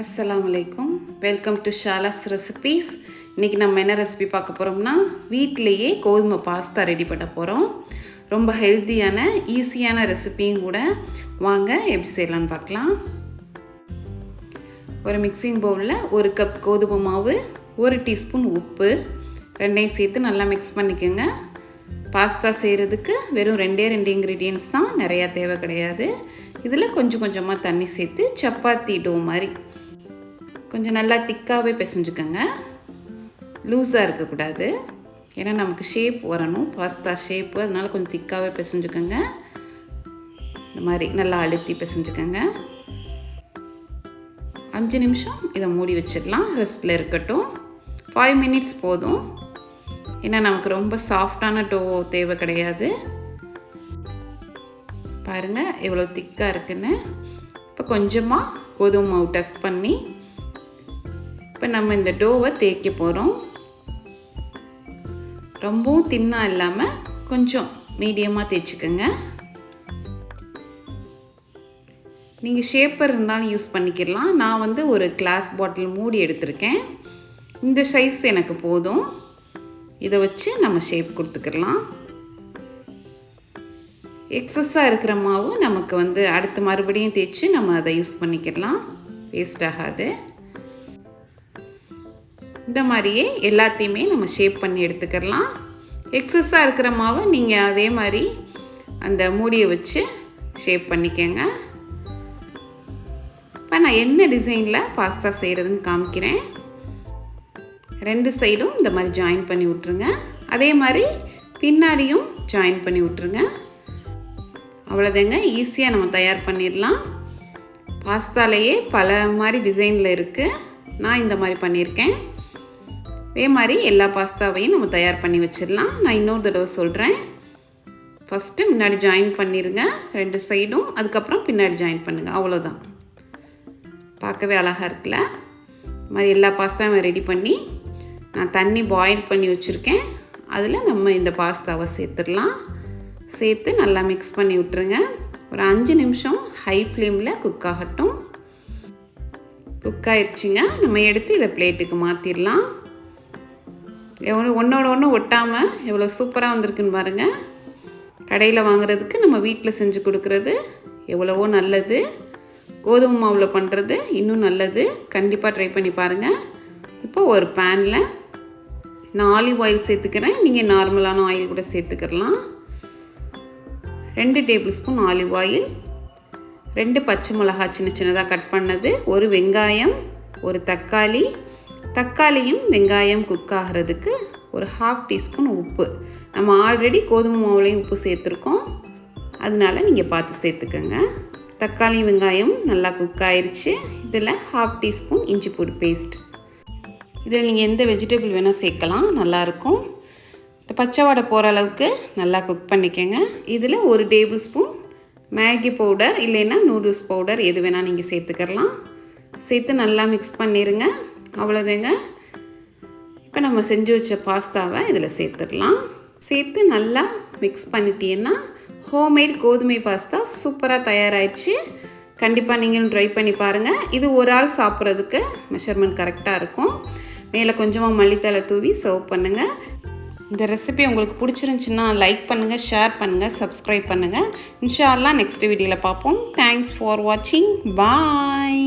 அஸ்ஸலாமு welcome to ஷாலாஸ் recipes இன்றைக்கி நம்ம என்ன ரெசிபி பார்க்க போகிறோம்னா வீட்டிலேயே கோதுமை பாஸ்தா ரெடி பண்ண போகிறோம் ரொம்ப ஹெல்த்தியான ஈஸியான ரெசிபியும் கூட வாங்க எப்படி செய்யலான்னு பார்க்கலாம். ஒரு மிக்சிங் பவுலில் ஒரு கப் கோதுமை மாவு ஒரு டீஸ்பூன் உப்பு ரெண்டையும் சேர்த்து நல்லா மிக்ஸ் பண்ணிக்கோங்க. பாஸ்தா செய்கிறதுக்கு வெறும் ரெண்டே ரெண்டு இன்க்ரீடியன்ஸ் தான் நிறையா தேவை கிடையாது. இதில் கொஞ்சம் கொஞ்சமாக தண்ணி சேர்த்து சப்பாத்தி டோ மாதிரி கொஞ்சம் நல்லா திக்காகவே பிசைஞ்சுக்கோங்க. லூஸாக இருக்கக்கூடாது. ஏன்னா நமக்கு ஷேப் வரணும். பாஸ்தா ஷேப்பு அதனால் கொஞ்சம் திக்காகவே பிசைஞ்சுக்கோங்க. இந்த மாதிரி நல்லா அழுத்தி பிசைஞ்சுக்கோங்க. அஞ்சு நிமிஷம் இதை மூடி வச்சிடலாம். ரெஸ்ட்டில் இருக்கட்டும். ஃபைவ் மினிட்ஸ் போதும். ஏன்னா நமக்கு ரொம்ப சாஃப்டான டோ தேவை கிடையாது. பாருங்கள் எவ்வளோ திக்காக இருக்குன்னு. இப்போ கொஞ்சமாக கோதுமை மாவு டஸ்ட் பண்ணி இப்போ நம்ம இந்த டோவை தேய்க்க போகிறோம். ரொம்பவும் தின்னாக இல்லாமல் கொஞ்சம் மீடியமாக தேய்ச்சிக்கோங்க. நீங்கள் ஷேப்பர் இருந்தாலும் யூஸ் பண்ணிக்கிடலாம். நான் வந்து ஒரு கிளாஸ் பாட்டில் மூடி எடுத்திருக்கேன். இந்த சைஸ் எனக்கு போதும். இதை வச்சு நம்ம ஷேப் கொடுத்துக்கிடலாம். எக்ஸஸாக இருக்கிற மாவு நமக்கு வந்து அடுத்து மறுபடியும் தேய்ச்சி நம்ம அதை யூஸ் பண்ணிக்கிடலாம். வேஸ்ட் ஆகாது. இந்த மாதிரியே எல்லாத்தையுமே நம்ம ஷேப் பண்ணி எடுத்துக்கலாம் எக்ஸஸாக இருக்கிற மாவை நீங்கள் அதே மாதிரி அந்த மூடியை வச்சு ஷேப் பண்ணிக்கோங்க. இப்போ நான் என்ன டிசைனில் பாஸ்தா செய்கிறதுன்னு காமிக்கிறேன். ரெண்டு சைடும் இந்த மாதிரி ஜாயின் பண்ணி விட்ருங்க அதே மாதிரி பின்னாடியும் ஜாயின் பண்ணி விட்ருங்க அவ்வளோதாங்க ஈஸியாக நம்ம தயார் பண்ணிடலாம். பாஸ்தாலேயே பல மாதிரி டிசைனில் இருக்குது நான் இந்த மாதிரி பண்ணியிருக்கேன். அதே மாதிரி எல்லா பாஸ்தாவையும் நம்ம தயார் பண்ணி வச்சிடலாம். நான் இன்னொரு தடவை சொல்கிறேன் ஃபஸ்ட்டு முன்னாடி ஜாயின் பண்ணிடுங்க ரெண்டு சைடும் அதுக்கப்புறம் பின்னாடி ஜாயின் பண்ணுங்கள் அவ்வளோதான் பார்க்கவே அழகாக இருக்குல்ல? இது மாதிரி எல்லா பாஸ்தாவும் ரெடி பண்ணி நான் தண்ணி பாயில் பண்ணி வச்சுருக்கேன். அதில் நம்ம இந்த பாஸ்தாவை சேர்த்துடலாம். சேர்த்து நல்லா மிக்ஸ் பண்ணி விட்டுருங்க. ஒரு அஞ்சு நிமிஷம் ஹை ஃப்ளேமில் குக் ஆகட்டும். குக் ஆயிடுச்சுங்க நம்ம எடுத்து இதை பிளேட்டுக்கு மாற்றிடலாம் ஒன்றோட ஒன்று ஒட்டாமல் எவ்வளோ சூப்பராக வந்திருக்குன்னு பாருங்கள் கடையில் வாங்குறதுக்கு நம்ம வீட்டில் செஞ்சு கொடுக்குறது எவ்வளவோ நல்லது. கோதுமை மாவில் பண்ணுறது இன்னும் நல்லது. கண்டிப்பாக ட்ரை பண்ணி பாருங்கள் இப்போ ஒரு பேனில் நான் ஆலிவ் ஆயில் சேர்த்துக்கிறேன் நீங்கள் நார்மலான ஆயில் கூட சேர்த்துக்கிறலாம் ரெண்டு டேபிள் ஸ்பூன் ஆலிவ் ஆயில் ரெண்டு பச்சை மிளகா சின்ன சின்னதாக கட் பண்ணது ஒரு வெங்காயம் ஒரு தக்காளி தக்காளியும் வெங்காயம் குக் ஆகிறதுக்கு ஒரு ஹாஃப் டீஸ்பூன் உப்பு. நம்ம ஆல்ரெடி கோதுமை மாவுலேயும் உப்பு சேர்த்துருக்கோம். அதனால நீங்கள் பார்த்து சேர்த்துக்கோங்க. தக்காளி வெங்காயம் நல்லா குக் ஆயிடுச்சு இதில் ஹாஃப் டீஸ்பூன் இஞ்சி பூடு பேஸ்ட் இதில் நீங்கள் எந்த வெஜிடபிள் வேணால் சேர்க்கலாம். நல்லாயிருக்கும் பச்சை வடை போகிற அளவுக்கு நல்லா குக் பண்ணிக்கோங்க. இதில் ஒரு டேபிள் ஸ்பூன் மேகி பவுடர் இல்லைன்னா நூடுல்ஸ் பவுடர் எது வேணால் நீங்கள் சேர்த்துக்கலாம். சேர்த்து நல்லா மிக்ஸ் பண்ணிடுங்க அவ்வளோதாங்க இப்போ நம்ம செஞ்சு வச்ச பாஸ்தாவை இதில் சேர்த்துடலாம். சேர்த்து நல்லா மிக்ஸ் பண்ணிட்டீங்கன்னா ஹோம்மேட் கோதுமை பாஸ்தா சூப்பராக தயாராகிடுச்சு கண்டிப்பாக நீங்களும் ட்ரை பண்ணி பாருங்கள் இது ஒரு ஆள் சாப்பிட்றதுக்கு மெஷர்மெண்ட் கரெக்டாக இருக்கும். மேலே கொஞ்சமாக மல்லித்தலை தூவி சர்வ் பண்ணுங்கள் இந்த ரெசிபி உங்களுக்கு பிடிச்சிருந்துச்சின்னா லைக் பண்ணுங்கள் ஷேர் பண்ணுங்கள் சப்ஸ்கிரைப் பண்ணுங்கள் இன்ஷால்லாம் நெக்ஸ்ட் வீடியோவில் பார்ப்போம். தேங்க்ஸ் ஃபார் வாட்சிங் பாய்